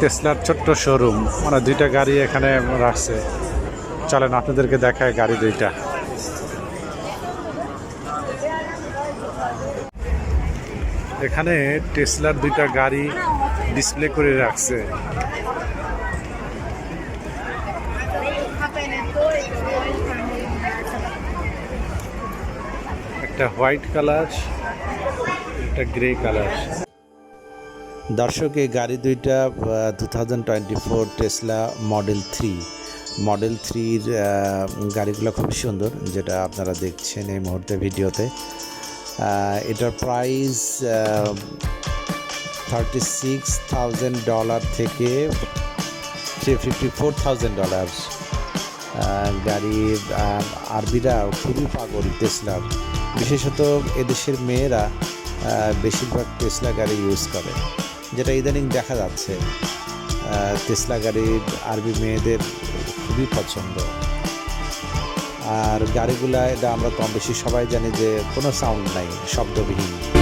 টেসলার ছোট্ট শোরুম মানে দুইটা গাড়ি এখানে রাখছে। চলেন, আপনাদেরকে দেখায় গাড়ি দুইটা। এখানে টেসলার দুইটা গাড়ি ডিসপ্লে করে রাখছে। একটা হোয়াইট কালার একটা গ্রে কালার দর্শক এই গাড়ি দুইটা two thousand twenty four Tesla model three model থ্রির গাড়িগুলো খুব সুন্দর যেটা আপনারা দেখছেন এই মুহূর্তে ভিডিওতে। এটার price thirty six thousand dollar থেকে three fifty four thousand dollar গাড়ি আহ, আরবিরা খুবই পাগল টেসলার বিশেষত এদেশের মেয়েরা বেশিরভাগ টেসলা গাড়ি ইউজ করে। যেটা ইদানিং দেখা যাচ্ছে তেসলা গাড়ির গাড়ি আরবি মেয়েদের খুবই পছন্দ। আর গাড়িগুলা এটা আমরা কম বেশি সবাই জানি যে কোনো সাউন্ড নাই, শব্দবিহীন।